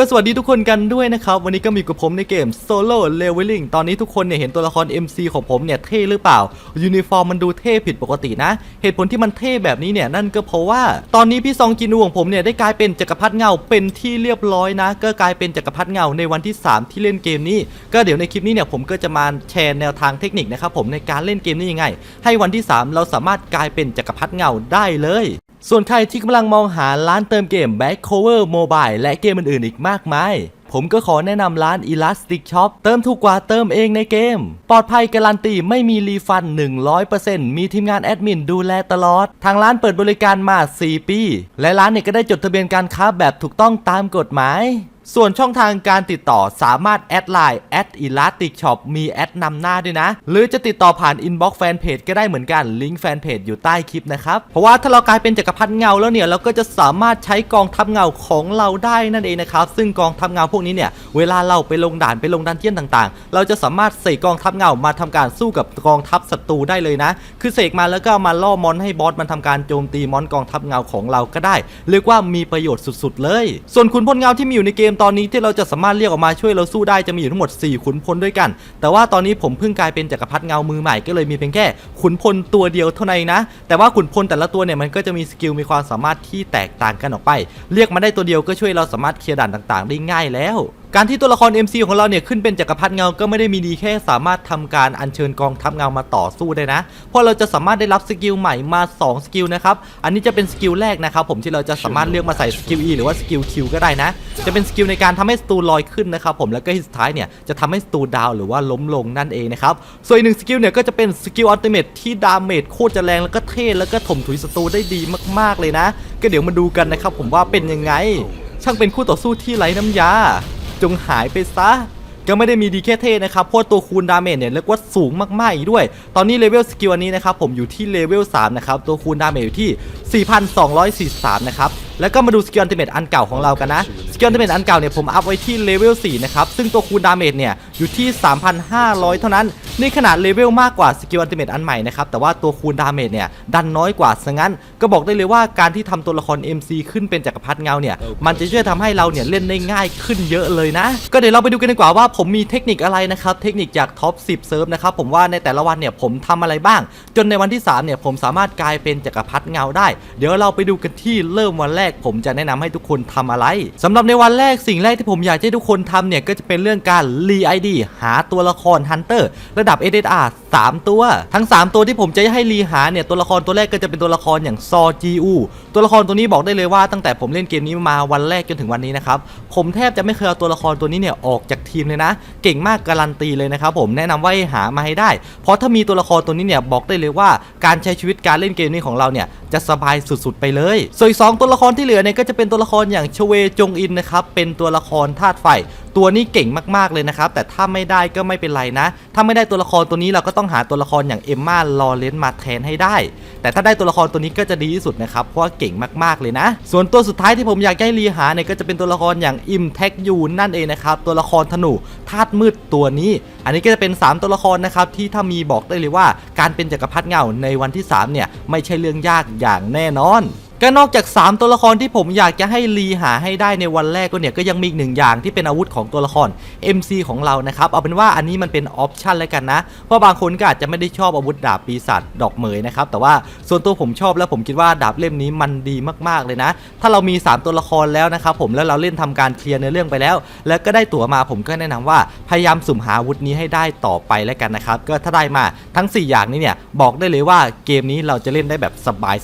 ก็สวัสดีทุกคนกันด้วยนะครับ วันนี้ก็มีกับผมในเกม Solo Leveling ตอนนี้ทุกคนเนี่ยเห็นตัวละคร MC ของผมเนี่ยเท่หรือเปล่า ยูนิฟอร์มมันดูเท่ผิดปกตินะ เหตุผลที่มันเท่แบบนี้เนี่ยนั่นก็เพราะว่า ตอนนี้พี่ซองจินูของผมเนี่ยได้กลายเป็นจักรพรรดิเงาเป็นที่เรียบร้อยนะ ก็กลายเป็นจักรพรรดิเงาในวันที่ 3 ที่เล่นเกมนี้ ก็เดี๋ยวในคลิปนี้เนี่ยผมก็จะมาแชร์แนวทางเทคนิคนะครับผมในการเล่นเกมนี้ยังไง ให้วันที่ 3 เราสามารถกลายเป็นจักรพรรดิเงาได้เลย ส่วนใครที่กำลังมองหาร้านเติมเกม Back Cover Mobile และเกมอื่นๆอีกมากมาย ผมก็ขอแนะนำร้าน Elastic Shop เติมถูกกว่าเติมเองในเกม ปลอดภัยการันตีไม่มีรีฟัน 100%มีทีมงานแอดมินดูแลตลอด ทางร้านเปิดบริการมา 4 ปี และร้านเนี่ยก็ได้จดทะเบียนการค้าแบบถูกต้องตามกฎหมาย ส่วนช่องทางการติดต่อสามารถแอดไลน์แอดอีลาติกช็อปมีแอดนำหน้าด้วยนะ หรือจะติดต่อผ่านอินบ็อกซ์แฟนเพจก็ได้เหมือนกันลิงก์แฟนเพจอยู่ใต้คลิปนะครับ เพราะว่าถ้าเรากลายเป็นจักรพรรดิเงาแล้วเนี่ย เราก็จะสามารถใช้กองทัพเงาของเราได้นั่นเองนะครับ ซึ่งกองทัพเงาพวกนี้เนี่ย เวลาเราไปลงด่านไปลงดันเจียนต่างๆ เราจะสามารถเสกกองทัพเงามาทำการสู้กับกองทัพศัตรูได้เลยนะ คือเสกมาแล้วก็มาล่อมอนให้บอสมันทำการโจมตีมอนกองทัพเงาของเราก็ได้ เรียกว่ามีประโยชน์สุด ๆ เลย ส่วนขุนพลเงาที่มีอยู่ในเกมตอนนี้ที่เราจะสามารถเรียกออกมาช่วยเราสู้ได้จะมีอยู่ทั้งหมด 4 ขุนพลด้วยกัน แต่ว่าตอนนี้ผมเพิ่งกลายเป็นจักรพรรดิเงามือใหม่ก็เลยมีเพียงแค่ขุนพลตัวเดียวเท่านั้นนะ แต่ว่าขุนพลแต่ละตัวเนี่ยมันก็จะมีสกิลมีความสามารถที่แตกต่างกันออกไป เรียกมาได้ตัวเดียวก็ช่วยเราสามารถเคลียร์ด่านต่างๆ ได้ง่ายแล้ว การที่ตัวละคร MC ของเราเนี่ยขึ้นเป็นจักรพรรดิเงา ก็ไม่ได้มีดีแค่สามารถทำการอัญเชิญกองทัพเงามาต่อสู้ได้นะ เพราะเราจะสามารถได้รับสกิลใหม่มา 2 สกิลนะครับ อันนี้จะเป็นสกิลแรกนะครับผมที่เราจะสามารถเลือกมาใส่สกิล E หรือว่าสกิล Q ก็ได้นะ จะเป็นสกิลในการทำให้สตูลอยขึ้นนะครับผม แล้วก็ที่สุดท้ายเนี่ยจะทำให้สตูดาวหรือว่าล้มลงนั่นเองนะครับ ส่วนอีกหนึ่งสกิลเนี่ยก็จะเป็นสกิลอัลติเมทที่ดาเมจโคตรจะแรงแล้วก็เท่แล้วก็ถมถุยศัตรูได้ดีมาก ๆเลยนะ ก็เดี๋ยวมาดูกันนะครับผมว่าเป็นยังไง ช่างเป็นคู่ต่อสู้ที่ไร้น้ำยา จงหายไปซะก็ไม่ได้มีดีแค่เท่นะครับเพราะตัวคูณดาเมจเนี่ยเรียกว่าสูงมากๆอีกด้วย ตอนนี้เลเวลสกิลอันนี้นะครับผมอยู่ที่เลเวล3นะครับ ตัวคูณดาเมจอยู่ที่ 4,243 นะครับ แล้วก็มาดูสกิลอันติเมตอันเก่าของเรากันนะ สกิลอันติเมตอันเก่าเนี่ยผมอัพไว้ที่เลเวล4นะครับ ซึ่งตัวคูณดาเมจเนี่ย อยู่ที่ 3,500 เท่านั้น นี่ขนาดเลเวลมากกว่าสกิลอันติเมตอันใหม่นะครับ แต่ว่าตัวคูณดาเมจเนี่ยดันน้อยกว่าซะงั้น ก็บอกได้เลยว่าการที่ทำตัวละคร MC ขึ้นเป็นจักรพรรดิเงาเนี่ย มันจะช่วยทำให้เราเนี่ยเล่นได้ง่ายขึ้นเยอะเลยนะ ก็เดี๋ยวเราไปดูกันดีกว่าว่าผมมีเทคนิคอะไรนะครับ เทคนิคจากท็อป 10 เซิร์ฟนะครับ ผมว่าในแต่ละวันเนี่ยผมทำอะไรบ้าง จนในวันที่ 3 เนี่ยผมสามารถกลายเป็นจักรพรรดิเงาได้ เดี๋ยวเราไปดูกันที่เริ่มวันแรก ผมจะแนะนำให้ทุกคนทำอะไรสำหรับในวันแรกสิ่งแรกที่ผมอยากให้ทุกคนทำเนี่ยก็จะเป็นเรื่องการรีไอดีหาตัวละครฮันเตอร์ระดับ SSR 3 ตัว ทั้ง 3 ตัวที่ผมจะให้รีหาเนี่ยตัวละครตัวแรกก็จะเป็นตัวละครอย่างซอจีอูตัวละครตัวนี้บอกได้เลยว่าตั้งแต่ผมเล่นเกมนี้มาวันแรกจนถึงวันนี้นะครับผมแทบจะไม่เคยเอาตัวละครตัวนี้เนี่ยออกจากทีมเลยนะ เก่งมากการันตีเลยนะครับผมแนะนำว่าให้หามาให้ได้ เพราะถ้ามีตัวละครตัวนี้เนี่ยบอกได้เลยว่าการใช้ชีวิตการเล่นเกมนี้ของเราเนี่ยจะสบายสุดๆไปเลย ส่วนอีกสองตัวละครที่เหลือเนี่ยก็จะเป็นตัวละครอย่างชเวจงอินนะครับเป็นตัวละครธาตุไฟ ตัวนี้เก่งมากๆเลยนะครับ แต่ถ้าไม่ได้ก็ไม่เป็นไรนะ ถ้าไม่ได้ตัวละครตัวนี้เราก็ต้องหาตัวละครอย่างเอมมาลอเรนมาแทนให้ได้ แต่ถ้าได้ตัวละครตัวนี้ก็จะดีที่สุดนะครับ เพราะว่าเก่งมากๆเลยนะ ส่วนตัวสุดท้ายที่ผมอยากให้รีหาเนี่ยก็จะเป็นตัวละครอย่างอิมแท็กยูนนั่นเองนะครับ ตัวละครธนูธาตุมืดตัวนี้ อันนี้ก็จะเป็น 3 ตัวละครนะครับที่ถ้ามีบอกได้เลยว่า การเป็นจักรพรรดิเงาในวันที่3เนี่ยไม่ใช่เรื่องยากอย่างแน่นอน ก็นอกจาก 3 ตัวละครที่ผมอยากจะให้รีหาให้ได้ในวันแรกก็เนี่ยก็ยังมีอีกหนึ่งอย่างที่เป็นอาวุธของตัวละคร MC ของเรานะครับเอาเป็นว่าอันนี้มันเป็นออปชันแล้วกันนะ เพราะบางคนก็อาจจะไม่ได้ชอบอาวุธดาบปีศาจดอกเหมยนะครับแต่ว่าส่วนตัวผมชอบแล้วผมคิดว่าดาบเล่มนี้มันดีมากๆเลยนะ ถ้าเรามี 3 ตัวละครแล้วนะครับผมแล้วเราเล่นทำการเคลียร์ในเรื่องไปแล้ว แล้วก็ได้ตั๋วมาผมก็แนะนำว่าพยายามสุ่มหาอาวุธนี้ให้ได้ต่อไปแล้วกันนะครับก็ถ้าได้มาทั้ง 4 อย่างนี้เนี่ยบอกได้เลยว่าเกมนี้เราจะเล่นได้แบบ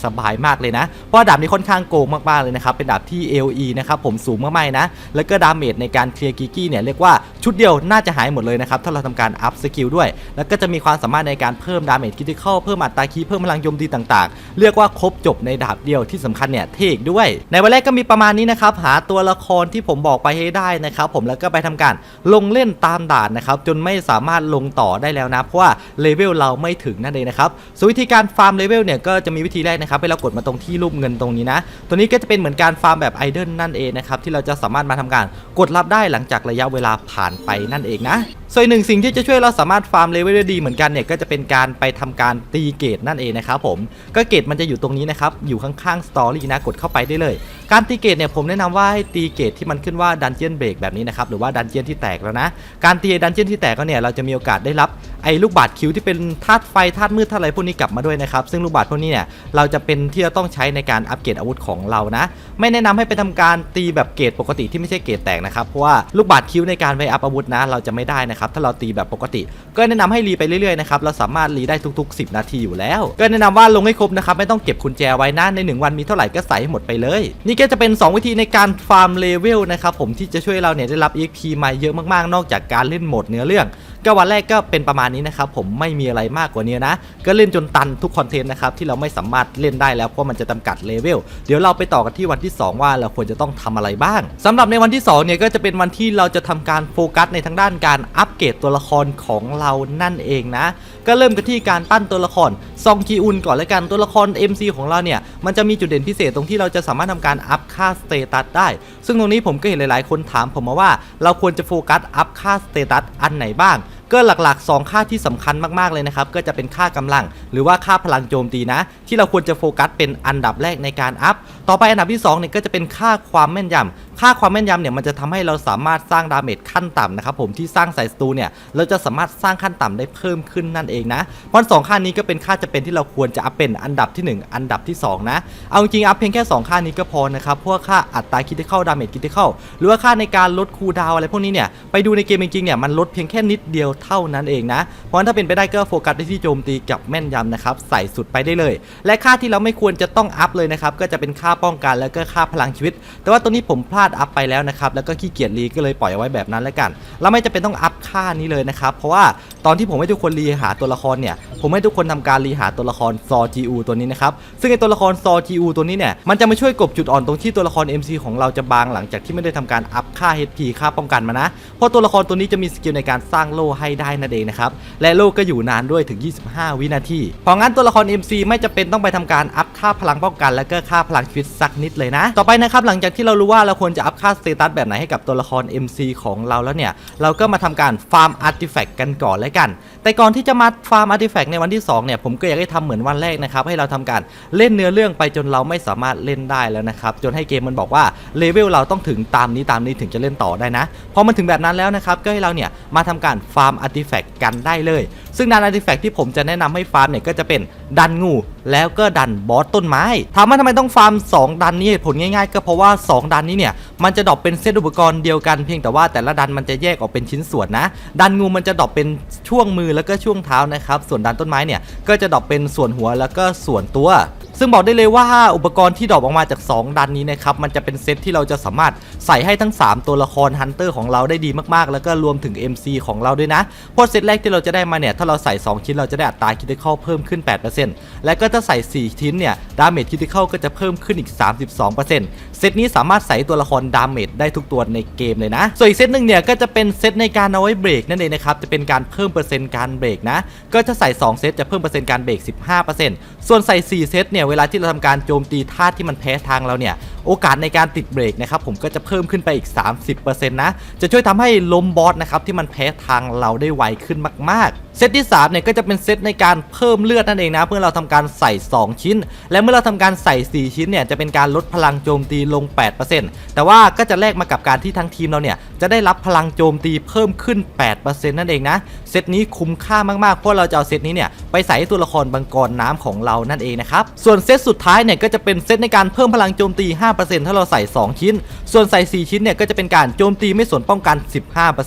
สบายๆมากเลยนะเพราะดาบนี้ค่อนข้างโกงมากๆเลยนะครับเป็นดาบที่ LE นะครับผมสูงมากๆนะแล้วก็ดาเมจในการเคลียร์กิกกี้เนี่ยเรียกว่าชุดเดียวน่าจะหายหมดเลยนะครับถ้าเราทำการอัพสกิลด้วย แล้วก็จะมีความสามารถในการเพิ่มดาเมจคิติคอลเพิ่มอัตราคีย์เพิ่มพลังโจมตีต่างๆ เรียกว่าครบจบในดาบเดียวที่สำคัญเนี่ยเทกด้วย ในวันแรกก็มีประมาณนี้นะครับหาตัวละครที่ผมบอกไปให้ได้นะครับผมแล้วก็ไปทำการลงเล่นตามด่านนะครับจนไม่สามารถลงต่อได้แล้วนะเพราะว่าเลเวลเราไม่ถึงนั่นเองนะครับส่วนวิธีการฟาร์มเลเวลเนี่ยก็จะมีวิธีแรกนะครับให้เรากดมาตรงที่รูปเงินตรงนี้นะ ตัวนี้ก็จะเป็นเหมือนการฟาร์มแบบไอดอลนั่นเองนะครับที่เราจะสามารถมาทำการกดรับได้หลังจากระยะเวลาผ่านไปนั่นเองนะส่วนหนึ่งสิ่งที่จะช่วยเราสามารถฟาร์มเลเวลได้ดีเหมือนกันเนี่ยก็จะเป็นการไปทำการตีเกตนั่นเองนะครับผมก็เกตมันจะอยู่ตรงนี้นะครับอยู่ข้างๆสตอรี่นะกดเข้าไปได้เลย การตีเกตเนี่ยผมแนะนำว่าให้ตีเกตที่มันขึ้นว่าดันเจียนเบรกแบบนี้นะครับหรือว่าดันเจียนที่แตกแล้วนะการตีดันเจียนที่แตกก็เนี่ยเราจะมีโอกาสได้รับ ไอ้ลูกบาศก์คิวที่เป็นธาตุไฟธาตุมืดธาตุอะไรพวกนี้กลับมาด้วยนะครับซึ่งลูกบาศก์พวกนี้เนี่ยเราจะเป็นที่เราต้องใช้ในการอัปเกรดอาวุธของเรานะ ไม่แนะนำให้ไปทำการตีแบบเกรดปกติที่ไม่ใช่เกรดแตกนะครับเพราะว่าลูกบาศก์คิวในการไวอัพอาวุธนะ เราจะไม่ได้นะครับถ้าเราตีแบบปกติ ก็แนะนำให้รีไปเรื่อยๆนะครับเราสามารถรีได้ทุก ๆ 10 นาทีอยู่แล้ว ก็แนะนำว่าลงให้ครบนะครับไม่ต้องเก็บกุญแจไว้นะใน 1 วันมีเท่าไหร่ก็ใส่ให้หมดไปเลย นี่ก็จะเป็น 2 วิธีในการฟาร์มเลเวลนะครับผมที่จะช่วยเราเนี่ยได้รับ EXP มาเยอะมากๆ นอกจากการเล่นโหมดเนื้อเรื่อง ก็วันแรกก็เป็นประมาณนี้นะครับผมไม่มีอะไรมากกว่านี้นะ ก็เล่นจนตันทุกคอนเทนต์นะครับที่เราไม่สามารถเล่นได้แล้วเพราะมันจะจำกัดเลเวลเดี๋ยวเราไปต่อกันที่วันที่ 2 ว่าเราควรจะต้องทำอะไรบ้างสำหรับในวันที่2เนี่ยก็จะเป็นวันที่เราจะทำการโฟกัสในทางด้านการอัปเกรดตัวละครของเรานั่นเองนะ ก็เริ่มกันที่การปั้นตัวละครซองกีอุนก่อนแล้วกันตัวละคร MC ของเราเนี่ยมันจะมีจุดเด่นพิเศษตรงที่เราจะสามารถทำการอัพค่าสเตตัสได้ ซึ่งตรงนี้ผมก็เห็นหลาย ๆ คนถามผมมาว่า เราควรจะโฟกัสอัพค่าสเตตัสอันไหนบ้าง ก็หลักๆ 2 ค่าที่สำคัญมากๆเลยนะครับก็จะเป็นค่ากำลัง หรือว่าค่าพลังโจมตีนะ ที่เราควรจะโฟกัสเป็นอันดับแรกในการอัพ ต่อไปอันดับที่2เนี่ยก็จะเป็นค่าความแม่นยำค่าความแม่นยำเนี่ยมันจะทำให้เราสามารถสร้างดาเมจขั้นต่ำนะครับผมที่สร้างใส่สตูเนี่ยเราจะสามารถสร้างขั้นต่ำได้เพิ่มขึ้นนั่นเองนะเพราะสองค่านี้ก็เป็นค่าจะเป็นที่เราควรจะอัพเป็นอันดับที่ 1 อันดับที่ 2 นะ เอาจริงๆอัพเพียงแค่ 2 ค่านี้ก็พอนะครับพวกค่าอัตราคิดที่เข้าดาเมจคิดที่เข้าหรือว่าค่าในการลดคูดาวอะไรพวกนี้เนี่ยไปดูในเกมจริงๆเนี่ยมันลดเพียงแค่นิดเดียวเท่านั้นเองนะเพราะงั้นถ้าเป็นไปได้ก็โฟกัสไปที่โจมตีกับแม่นยำนะครับใส่สุดไปได้เลย และค่าที่เราไม่ควรจะต้องอัพเลยนะครับก็จะเป็นค่าป้องกันแล้วก็ค่าพลังชีวิต แต่ว่าตัวนี้ผมพลาดอัพไปแล้วนะครับแล้วก็ขี้เกียจรีก็เลยปล่อยเอาไว้แบบนั้นแล้วกัน เราไม่จำเป็นต้องอัพค่านี้เลยนะครับเพราะว่าตอนที่ผมให้ทุกคนรีหาตัวละครเนี่ยผมให้ทุกคนทำการรีหาตัวละครซอ GU ตัวนี้นะครับซึ่งไอตัวละครซอ GU ตัวนี้เนี่ยมันจะมาช่วยกบจุดอ่อนตรงที่ตัวละคร MC ของเราจะบางหลังจากที่ไม่ได้ทำการอัพค่า HP ค่าป้องกันมานะเพราะตัวละครตัวนี้จะมีสกิลในการสร้างโล่ให้ได้นั่นเองนะครับและโล่ก็อยู่นานด้วยถึง 25 วินาทีเพราะงั้นตัวละคร MC ไม่จำเป็นต้องไปทำการอัพค่าพลังป้องกัน และก็ค่าพลังชีวิตสักนิดเลยนะ ต่อไปนะครับหลังจากที่เรารู้ว่าเราควรจะอัพค่าสเตตัสแบบไหนให้กับตัวละคร MC ของเราแล้วเนี่ย เราก็มาทำการฟาร์มอาร์ติแฟกต์กันก่อนเลยกัน แต่ก่อนที่จะมาฟาร์มอาร์ติแฟกต์ในวันที่2เนี่ยผมก็อยากให้ทำเหมือนวันแรกนะครับให้เราทำการเล่นเนื้อเรื่องไปจนเราไม่สามารถเล่นได้แล้วนะครับจนให้เกมมันบอกว่าเลเวลเราต้องถึงตามนี้ตามนี้ถึงจะเล่นต่อได้นะพอมันถึงแบบนั้นแล้วนะครับก็ให้เราเนี่ยมาทำการฟาร์มอาร์ติแฟกต์กันได้เลย ซึ่งดันอาร์ติแฟกต์ที่ผมจะแนะนำให้ฟาร์มเนี่ยก็จะเป็นดันงูแล้วก็ดันบอสต้นไม้ถามว่าทำไมต้องฟาร์ม 2 ดันนี้เหตุผลง่ายๆ ก็เพราะว่า 2 ดันนี้เนี่ยมันจะดรอปเป็นเซตอุปกรณ์เดียวกันเพียงแต่ว่าแต่ละดันมันจะแยกออกเป็นชิ้นส่วนนะ ดันงูมันจะดรอปเป็นช่วงมือแล้วก็ช่วงเท้านะครับ ส่วนดันต้นไม้เนี่ยก็จะดรอปเป็นส่วนหัวแล้วก็ส่วนตัว ซึ่งบอกได้เลยว่าอุปกรณ์ที่ดรอปออกมาจาก 2 ดันนี้นะครับมันจะเป็นเซตที่เราจะสามารถใส่ให้ทั้ง 3 ตัวละครฮันเตอร์ของเราได้ดีมากๆ แล้วก็รวมถึง MC ของเราด้วยนะเพราะเซตแรกที่เราจะได้มาเนี่ยถ้าเราใส่ 2 ชิ้นเราจะได้อัตราคิดเข้าเพิ่มขึ้น 8%และก็ถ้าใส่ 4 ชิ้นเนี่ยดาเมจคิดเข้าก็จะเพิ่มขึ้นอีก 32%เซตนี้สามารถใส่ตัวละครดาเมจได้ทุกตัวในเกมเลยนะส่วนอีกเซตหนึ่งเนี่ยก็จะเป็นเซตในการเอาไว้เบรกนั่นเองนะครับจะเป็นการเพิ่มเปอร์เซ็นต์การเบรกนะก็จะใส่ 2 เซตจะเพิ่มเปอร์เซ็นต์การเบรก15%ส่วนใส่ 4 เซตเนี่ยเวลาที่เราทำการโจมตีธาตุที่มันแพ้ทางเราเนี่ย โอกาสในการติดเบรกนะครับผมก็จะเพิ่มขึ้นไปอีก 30%นะ จะช่วยทำให้ล้มบอสนะครับที่มันแพ้ทางเราได้ไวขึ้นมากๆ เซตที่3เนี่ยก็จะเป็นเซตในการเพิ่มเลือดนั่นเองนะเพื่อเราทำการใส่ 2 ชิ้น และเมื่อเราทำการใส่ 4 ชิ้นเนี่ยจะเป็นการลดพลังโจมตีลง 8%แต่ว่าก็จะแลกมากับการที่ทั้งทีมเราเนี่ยจะได้รับพลังโจมตีเพิ่มขึ้น 8%นั่นเองนะเซตนี้คุ้มค่ามากๆเพราะเราจะเอาเซตนี้เนี่ยไปใส่ให้ตัวละครบังกรน้ำของเรานั่นเองนะครับส่วนเซตสุดท้ายเนี่ยก็จะเป็นเซตในการเพิ่มพลังโจมตี 5ถ้าเราใส่ 2 ชิ้น ส่วนใส่ 4 ชิ้นเนี่ยก็จะเป็นการโจมตีไม่สนป้องกัน 15%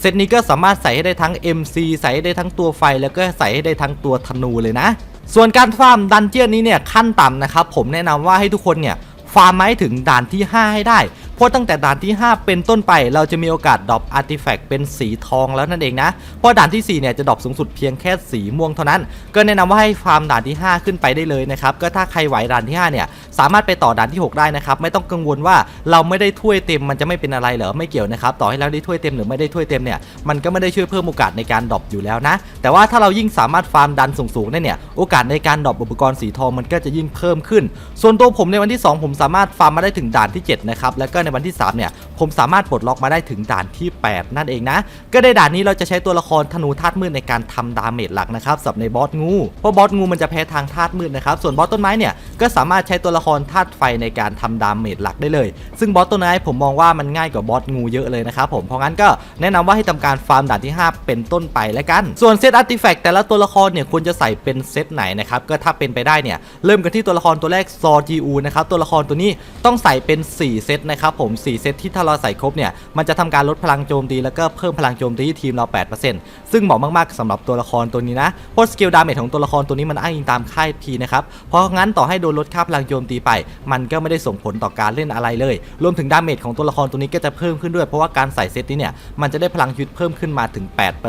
เซตนี้ก็สามารถใส่ให้ได้ทั้ง MC ใส่ให้ได้ทั้งตัวไฟ แล้วก็ใส่ให้ได้ทั้งตัวธนูเลยนะ ส่วนการฟาร์มดันเจียนนี้เนี่ยขั้นต่ำนะครับผมแนะนำว่าให้ทุกคนเนี่ยฟาร์มมาให้ถึงด่านที่ 5 ให้ได้ เพราะตั้งแต่ด่านที่ 5 เป็นต้นไป เราจะมีโอกาสดรอปอาร์ติแฟกต์เป็นสีทองแล้วนั่นเองนะ เพราะด่านที่ 4 เนี่ยจะดรอปสูงสุดเพียงแค่สีม่วงเท่านั้น ก็แนะนำว่าให้ฟาร์มด่านที่ 5 ขึ้นไปได้เลยนะครับ ก็ถ้าใครไหวด่านที่ 5 เนี่ยสามารถไปต่อด่านที่ 6 ได้นะครับ ไม่ต้องกังวลว่าเราไม่ได้ถ้วยเต็มมันจะไม่เป็นอะไรเหรอ ไม่เกี่ยวนะครับ ต่อให้เราได้ถ้วยเต็มหรือไม่ได้ถ้วยเต็มเนี่ย มันก็ไม่ได้ช่วยเพิ่มโอกาสในการดรอปอยู่แล้วนะ แต่ว่าถ้าเรายิ่งสามารถฟาร์มดันสูงๆได้เนี่ย โอกาสในการดรอปอุปกรณ์สีทองมันก็จะยิ่งเพิ่มขึ้น ส่วนตัวผมในวันที่ 2 ผมสามารถฟาร์มมาได้ถึงด่านที่7นะครับ แล้วก็ในวันที่ 3 เนี่ย ผมสามารถปลดล็อกมาได้ถึงด่านที่ 8 นั่นเองนะ ก็ในด่านนี้เราจะใช้ตัวละครธนูธาตุมืดในการทำดาเมจหลักนะครับสำหรับในบอสงู เพราะบอสงูมันจะแพ้ทางธาตุมืดนะครับ ส่วนบอสต้นไม้เนี่ยก็สามารถใช้ตัวละครธาตุไฟในการทำดาเมจหลักได้เลย ซึ่งบอสต้นไม้ผมมองว่ามันง่ายกว่าบอสงูเยอะเลยนะครับผม เพราะงั้นก็แนะนำว่าให้ทำการฟาร์มด่านที่ 5 เป็นต้นไปแล้วกัน ส่วนเซตอาร์ติแฟกต์แต่ละตัวละครเนี่ยควรจะใส่เป็นเซตไหนนะครับ ก็ถ้าเป็นไปได้เนี่ยเริ่มกันที่ตัวละครตัวแรกซอจีอูนะครับตัวละครตัวนี้ต้องใส่เป็น 4 เซตนะครับผม4เซตที่ถ้าเราใส่ครบเนี่ยมันจะทำการลดพลังโจมตีแล้วก็เพิ่มพลังโจมตีที่ทีมเรา 8%ซึ่งเหมาะมากๆสำหรับตัวละครตัวนี้นะเพราะสกิลดาเมจของตัวละครตัวนี้มันอ้างอิงตามค่ายพีนะครับเพราะงั้นต่อให้โดนลดค่าพลังโจมตีไป มันก็ไม่ได้ส่งผลต่อการเล่นอะไรเลย รวมถึงดาเมจของตัวละครตัวนี้ก็จะเพิ่มขึ้นด้วยเพราะว่าการใส่เซตนี้เนี่ยมันจะได้พลังชีวิตเพิ่มขึ้นมาถึง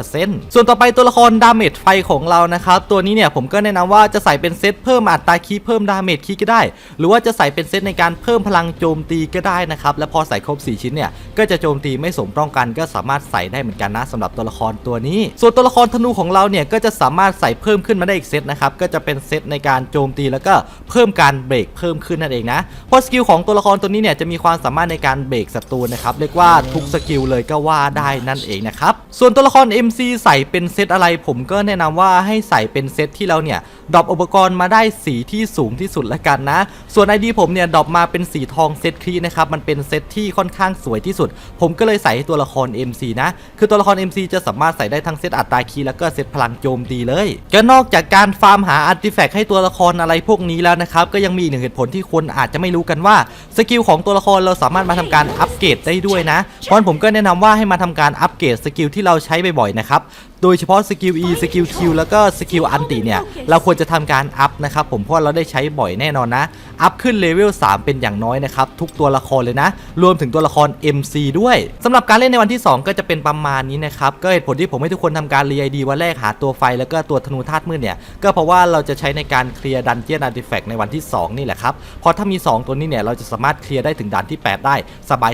8%ส่วนต่อไปตัวละครดาเมจไฟของเรานะครับตัวนี้เนี่ยผมก็แนะนำว่าจะใส่เป็นเซตเพิ่มอัตราคีย์เพิ่มดาเมจคีก็ได้ หรือว่าจะใส่เป็นเซตในการเพิ่มพลังโจมตีก็ได้นะครับและพอใส่ครบ 4 ชิ้นเนี่ยก็จะโจมตีไม่สมต้องกันก็สามารถใส่ได้เหมือนกันนะสำหรับตัวละครตัวนี้ ส่วนตัวละครธนูของเราเนี่ยก็จะสามารถใส่เพิ่มขึ้นมาได้อีกเซตนะครับก็จะเป็นเซตในการโจมตีแล้วก็เพิ่มการเบรกเพิ่มขึ้นนั่นเองนะเพราะสกิลของตัวละครตัวนี้เนี่ยจะมีความสามารถในการเบรกศัตรูนะครับเรียกว่าทุกสกิลเลยก็ว่าได้นั่นเองนะครับส่วนตัวละคร MC ใส่เป็นเซตอะไร ผมก็แนะนำว่าให้ใส่เป็นเซตที่เราเนี่ยดรอปอุปกรณ์มาได้สีที่สูงที่สุดละกันนะ ส่วน ID ผมเนี่ยดรอปมาเป็นสีทองเซตครีนะครับมันเป็นเซตที่ค่อนข้างสวยที่สุด ผมก็เลยใส่ให้ตัวละคร MC นะ คือตัวละคร MC จะสามารถใส่ได้ทั้งเซตอัตราคีแล้วก็เซตพลังโจมตีเลยก็นอกจากการฟาร์มหาอาร์ติแฟกต์ให้ตัวละครอะไรพวกนี้แล้วนะครับ ก็ยังมีอีกหนึ่งเหตุผลที่คนอาจจะไม่รู้กันว่าสกิลของตัวละครเราสามารถมาทำการอัปเกรดได้ด้วยนะ เพราะผมก็แนะนำว่าให้มาทำการอัปเกรดสกิลที่เราใช้บ่อยๆนะครับ โดยเฉพาะสกิล E สกิล Q แล้วก็สกิลอันติเนี่ย เราควรจะทำการอัพนะครับผม เพราะเราได้ใช้บ่อยแน่นอนนะ อัพขึ้นเลเวล 3 เป็นอย่างน้อยนะครับ ทุกตัวละครเลยนะ รวมถึงตัวละคร MC ด้วย สำหรับการเล่นในวันที่ 2 ก็จะเป็นประมาณนี้นะครับ ก็เหตุผลที่ผมให้ทุกคนทำการรีไอดีวันแรกหาตัวไฟแล้วก็ตัวธนูธาตุมืดเนี่ย ก็เพราะว่าเราจะใช้ในการเคลียร์ดันเจียนอาร์ติแฟกต์ในวันที่ 2 นี่แหละครับ เพราะถ้ามี 2 ตัวนี้เนี่ยเราจะสามารถเคลียร์ได้ถึงด่านที่ 8 ได้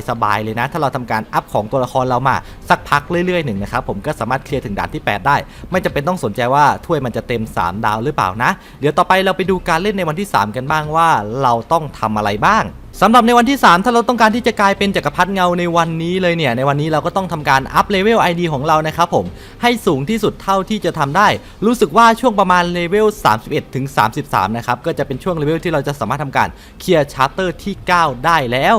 สบายๆเลยนะ ถ้าเราทำการอัพของตัวละครเรามาสักพักเรื่อยๆหนึ่งนะครับผมก็สามารถเคลียร์ถึงด่านที่ 8 ได้ ไม่จำเป็นต้องสนใจว่าถ้วยมันจะเต็ม 3 ดาวหรือเปล่านะ เดี๋ยวต่อไปเราไปดูการเล่นในวันที่ 3 กันบ้างว่าเราต้องทำอะไรบ้างสำหรับในวันที่ 3 ถ้าเราต้องการที่จะกลายเป็นจักรพรรดิเงาในวันนี้เลยเนี่ย ในวันนี้เราก็ต้องทำการอัพเลเวล ID ของเรานะครับผม ให้สูงที่สุดเท่าที่จะทำได้ รู้สึกว่าช่วงประมาณเลเวล 31 ถึง 33 นะครับ ก็จะเป็นช่วงเลเวลที่เราจะสามารถทำการเคลียร์ชาร์เตอร์ที่ 9 ได้แล้ว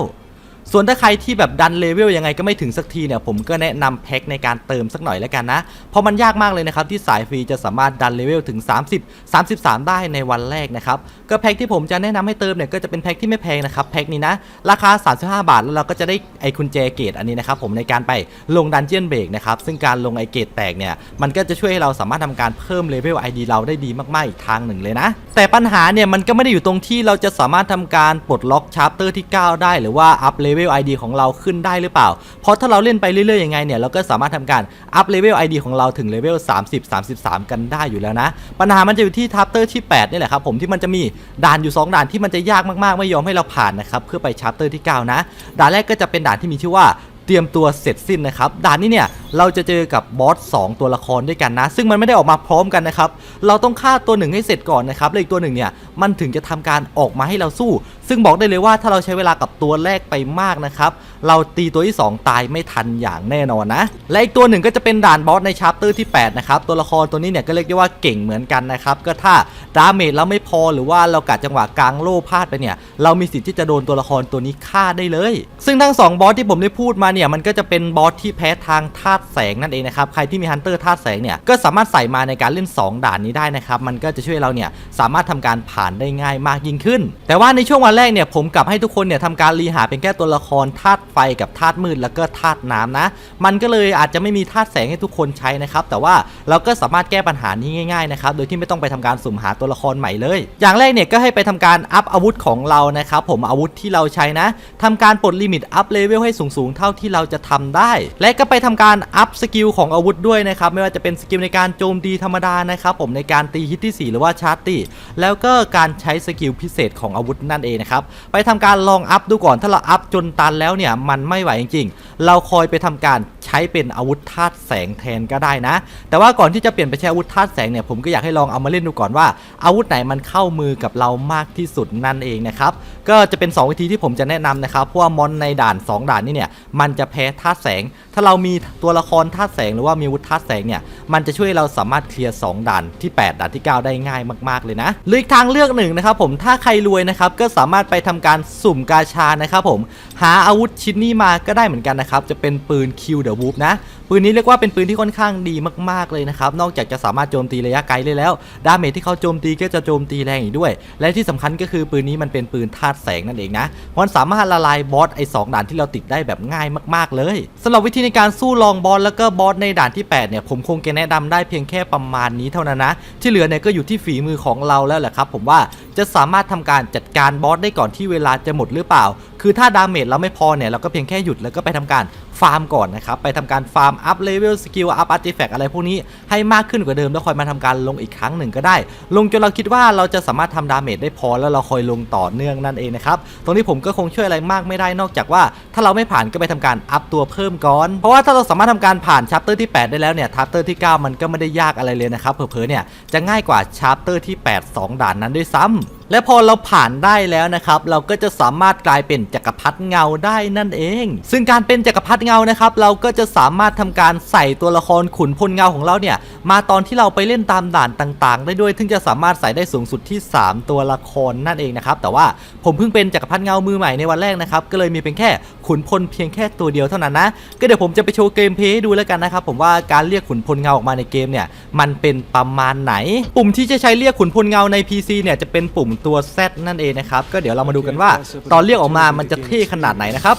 ส่วนถ้าใครที่แบบดันเลเวลยังไงก็ไม่ถึงสักทีเนี่ยผมก็แนะนำแพ็คในการเติมสักหน่อยแล้วกันนะ เพราะมันยากมากเลยนะครับที่สายฟรีจะสามารถดันเลเวลถึง 30 33 ได้ในวันแรกนะครับก็แพ็คที่ผมจะแนะนำให้เติมเนี่ยก็จะเป็นแพ็คที่ไม่แพงนะครับแพ็คนี้นะราคา 35 บาท แล้วเราก็จะได้ไอคุณแจเกตอันนี้นะครับผมในการไปลงดันเจียนเบรกนะครับซึ่งการลงไอเกตแตกเนี่ยมันก็จะช่วยให้เราสามารถทำการเพิ่มเลเวล ID เราได้ดีมากๆอีกทางหนึ่งเลยนะ แต่ปัญหาเนี่ยมันก็ไม่ได้อยู่ตรงที่เราจะสามารถทำการปลดล็อกชาร์เตอร์ที่ 9 ได้หรือว่าอัพเลเวล ID ของเราขึ้นได้หรือเปล่า เพราะถ้าเราเล่นไปเรื่อยๆยังไงเนี่ยเราก็สามารถทำการอัพเลเวล ID ของเราถึงเลเวล 30 33 กันได้อยู่แล้วนะ ปัญหามันจะอยู่ที่ชาร์เตอร์ที่ 8 นี่แหละครับผมที่มันจะมีด่านอยู่ 2 ด่านที่มันจะยากมากๆ ไม่ยอมให้เราผ่านนะครับเพื่อไปชาร์เตอร์ที่ 9 นะ ด่านแรกก็จะเป็นด่านที่มีชื่อว่า เตรียมตัวเสร็จสิ้นนะครับด่านนี้เนี่ยเราจะเจอกับบอส2ตัวละครด้วยกันนะ ซึ่งมันไม่ได้ออกมาพร้อมกันนะครับเราต้องฆ่าตัวหนึ่งให้เสร็จก่อนนะครับแล้วอีกตัวหนึ่งเนี่ยมันถึงจะทำการออกมาให้เราสู้ ซึ่งบอกได้เลยว่าถ้าเราใช้เวลากับตัวแรกไปมากนะครับเราตีตัวที่ 2 ตายไม่ทันอย่างแน่นอนนะ และอีกตัวหนึ่งก็จะเป็นด่านบอสในชาร์เตอร์ที่8นะครับตัวละครตัวนี้เนี่ยก็เรียกได้ว่าเก่งเหมือนกันนะครับก็ถ้าดาเมจเราไม่พอหรือว่าเรากัดจังหวะกลางโล่พลาดไปเนี่ยเรามีสิทธิ์ที่จะโดนตัวละครตัวนี้ฆ่าได้เลย ซึ่งทั้งสองบอสที่ผมได้พูดมาเนี่ยมันก็จะเป็นบอสที่แพ้ทางธาตุแสงนั่นเองนะครับใครที่มีฮันเตอร์ธาตุแสงเนี่ยก็สามารถใส่มาในการเล่น 2 ด่านนี้ได้นะครับมันก็จะช่วยเราเนี่ยสามารถทำการผ่านได้ง่ายมากยิ่งขึ้น แต่ว่าในช่วงวันแรกเนี่ยผมกลับให้ทุกคนเนี่ยทำการรีหาเป็นแค่ตัวละครธาตุไฟกับธาตุมืดแล้วก็ธาตุน้ำนะ มันก็เลยอาจจะไม่มีธาตุแสงให้ทุกคนใช้นะครับแต่ว่าเราก็สามารถแก้ปัญหานี้ง่ายๆนะครับโดยที่ไม่ต้องไปทำการสุ่มหาตัวละครใหม่เลย อย่างแรกเนี่ยก็ให้ไปทำการอัพอาวุธของเรานะครับผมอาวุธที่เราใช้นะทำการปลดลิมิตอัพเลเวลให้สูงๆเท่าที่เราจะทำได้ และก็ไปทำการอัพสกิลของอาวุธด้วยนะครับไม่ว่าจะเป็นสกิลในการโจมตีธรรมดานะครับผมในการตีฮิตที่ 4 หรือว่าชาร์จตีแล้วก็การใช้สกิลพิเศษของอาวุธนั่นเองนะครับไปทำการลองอัพดูก่อนถ้าเราอัพจนตันแล้วเนี่ยมันไม่ไหวจริงๆ เราคอยไปทำการใช้เป็นอาวุธธาตุแสงแทนก็ได้นะ แต่ว่าก่อนที่จะเปลี่ยนไปใช้อาวุธธาตุแสงเนี่ยผมก็อยากให้ลองเอามาเล่นดูก่อนว่า อาวุธไหนมันเข้ามือกับเรามากที่สุดนั่นเองนะครับก็จะเป็น 2 วิธีที่ผมจะแนะนำนะครับเพราะว่ามอนในด่าน 2 ด่านนี่เนี่ยมันจะแพ้ธาตุแสง ถ้าเรามีตัวละครธาตุแสงหรือว่ามีอาวุธธาตุแสงเนี่ย มันจะช่วยเราสามารถเคลียร์2ด่านที่ 8ด่านที่ 9 ได้ง่ายมากๆเลยนะหรืออีกทางเลือกหนึ่งนะครับผมถ้าใครรวยนะครับก็สามารถไปทำการสุ่มกาชานะครับผมหาอาวุธชิ้นนี้มาก็ได้เหมือนกันนะครับจะเป็นปืนคิวเดอะวูฟนะปืนนี้เรียกว่าเป็นปืนที่ค่อนข้างดีมากๆเลยนะครับ นอกจากจะสามารถโจมตีระยะไกลได้แล้ว ดาเมจที่เขาโจมตีก็จะโจมตีแรงอีกด้วย และที่สำคัญก็คือปืนนี้มันเป็นปืนธาตุแสงนั่นเองนะ มันสามารถละลายบอสไอ้สองด่านที่เราติดได้แบบง่ายมากๆ เลยสำหรับวิธีในการสู้ลองบอสแล้วก็บอสในด่านที่ 8 เนี่ย ผมคงจะแนะนำได้เพียงแค่ประมาณนี้เท่านั้นนะ ที่เหลือเนี่ยก็อยู่ที่ฝีมือของเราแล้วแหละครับ ผมว่าจะสามารถทำการจัดการบอสได้ก่อนที่เวลาจะหมดหรือเปล่า คือถ้าดาเมจเราไม่พอเนี่ยเราก็เพียงแค่หยุดแล้วก็ไปทำการ ฟาร์มก่อนนะครับ ไปทำการฟาร์มอัพเลเวลสกิลอัพอาร์ติแฟกอะไรพวกนี้ให้มากขึ้นกว่าเดิมแล้วค่อยมาทำการลงอีกครั้งหนึ่งก็ได้ ลงจนเราคิดว่าเราจะสามารถทำดาเมจได้พอแล้วเราคอยลงต่อเนื่องนั่นเองนะครับตรงนี้ผมก็คงช่วยอะไรมากไม่ได้นอกจากว่า ถ้าเราไม่ผ่านก็ไปทำการอัพตัวเพิ่มก่อน เพราะว่าถ้าเราสามารถทำการผ่านชัปเตอร์ที่ 8 ได้แล้วเนี่ยชัปเตอร์ที่ 9 มันก็ไม่ได้ยากอะไรเลยนะครับเผลอๆเนี่ยจะง่ายกว่าชัปเตอร์ที่ 8 2 ด่านนั้นด้วยซ้ำ และพอเราผ่านได้แล้วนะครับ เราก็จะสามารถกลายเป็นจักรพรรดิเงาได้นั่นเอง ซึ่งการเป็นจักรพรรดิเงานะครับ เราก็จะสามารถทำการใส่ตัวละครขุนพลเงาของเราเนี่ยมาตอนที่เราไปเล่นตามด่านต่างๆ ได้ด้วยซึ่งจะสามารถใส่ได้สูงสุดที่ 3 ตัวละครนั่นเองนะครับแต่ว่าผมเพิ่งเป็นจักรพรรดิเงามือใหม่ในวันแรกนะครับก็เลยมีเพียงแค่ขุนพลเพียงแค่ตัวเดียวเท่านั้นนะก็เดี๋ยวผมจะไปโชว์เกมเพย์ให้ดูแล้วกันนะครับผมว่าการเรียกขุนพลเงาออกมาในเกมเนี่ยมันเป็นประมาณไหน ปุ่มที่จะใช้เรียกขุนพลเงาใน PC เนี่ยจะเป็นปุ่มตัว Z นั่นเองนะครับ ก็เดี๋ยวเรามาดูกันว่า ตอนเรียกออกมามันจะเท่ขนาดไหนนะครับ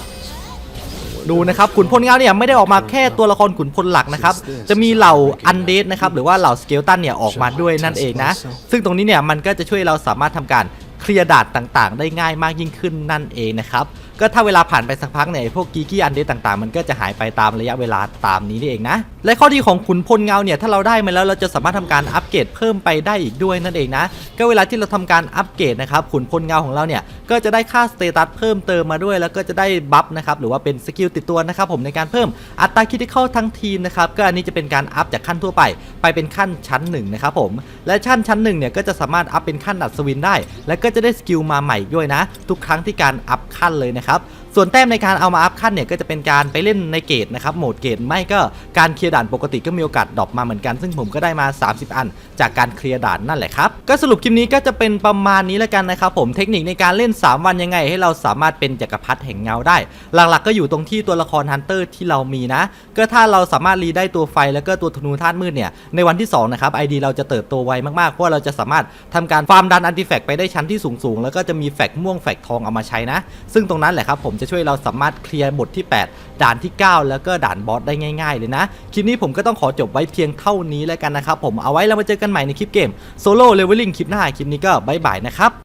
ดูนะครับขุนพลเงาเนี่ยไม่ได้ออกมาแค่ตัวละครขุนพลหลักนะครับจะมีเหล่าอันเดดนะครับหรือว่าเหล่าสเกลตันเนี่ยออกมาด้วยนั่นเองนะ ซึ่งตรงนี้เนี่ยมันก็จะช่วยเราสามารถทำการเคลียร์ด่านต่างๆ ได้ง่ายมากยิ่งขึ้นนั่นเองนะครับ ก็ถ้าเวลาผ่านไปสักพักเนี่ยพวกกีกี้อันเดตต่างๆ มันก็จะหายไปตามระยะเวลาตามนี้นี่เองนะ และข้อดีของขุนพลเงาเนี่ยถ้าเราได้มาแล้วเราจะสามารถทำการอัปเกรดเพิ่มไปได้อีกด้วยนั่นเองนะ ก็เวลาที่เราทำการอัปเกรดนะครับขุนพลเงาของเราเนี่ยก็จะได้ค่าสเตตัสเพิ่มเติมมาด้วย แล้วก็จะได้บัฟนะครับหรือว่าเป็นสกิลติดตัวนะครับผมในการเพิ่มอัตราคิดที่เข้าทั้งทีมนะครับก็อันนี้จะเป็นการอัพจากขั้นทั่วไป ไปเป็นขั้นชั้นหนึ่งนะครับผมและชั้นชั้นหนึ่งเนี่ยก็จะสามารถอัพเป็นขั้นอัศวินได้ และก็จะได้สกิลมาใหม่ด้วยนะ ทุกครั้งที่การอัพขั้นเลยนะครับครับ ส่วนแต้มในการเอามาอัพขั้นเนี่ยก็จะเป็นการไปเล่นในเกตนะครับโหมดเกตไม่ก็การเคลียร์ด่านปกติก็มีโอกาสดรอปมาเหมือนกัน ซึ่งผมก็ได้มา 30 อัน จากการเคลียร์ด่านนั่นแหละครับก็สรุปคลิปนี้ก็จะเป็นประมาณนี้แล้วกันนะครับผมเทคนิคในการเล่น 3 วันยังไง ให้เราสามารถเป็นจักรพรรดิแห่งเงาได้ หลักๆ ก็อยู่ตรงที่ตัวละครฮันเตอร์ที่เรามีนะ ก็ถ้าเราสามารถรีได้ตัวไฟแล้วก็ตัวธนูธาตุมืดเนี่ยในวันที่สองนะครับไอดีเราจะเติบโตไวมากๆเพราะว่าเราจะสามารถทำการฟาร์มดันอันติแฟกไปได้ชั้นที่สูงๆแล้วก็จะมีแฟกม่วงแฟกทองเอามาใช้นะ ซึ่งตรงนั้นแหละครับผมจะช่วยเราสามารถเคลียร์บทที่ 8 ด่านที่ 9 แล้วก็ด่านบอสได้ง่าย ๆ เลยนะ คลิปนี้ผมก็ต้องขอจบไว้เพียงเท่านี้แล้วกันนะครับผมเอาไว้เรามาเจอกันใหม่ในคลิปเกมโซโล่เลเวลลิ่งคลิปหน้าคลิปนี้ก็บายบายนะครับ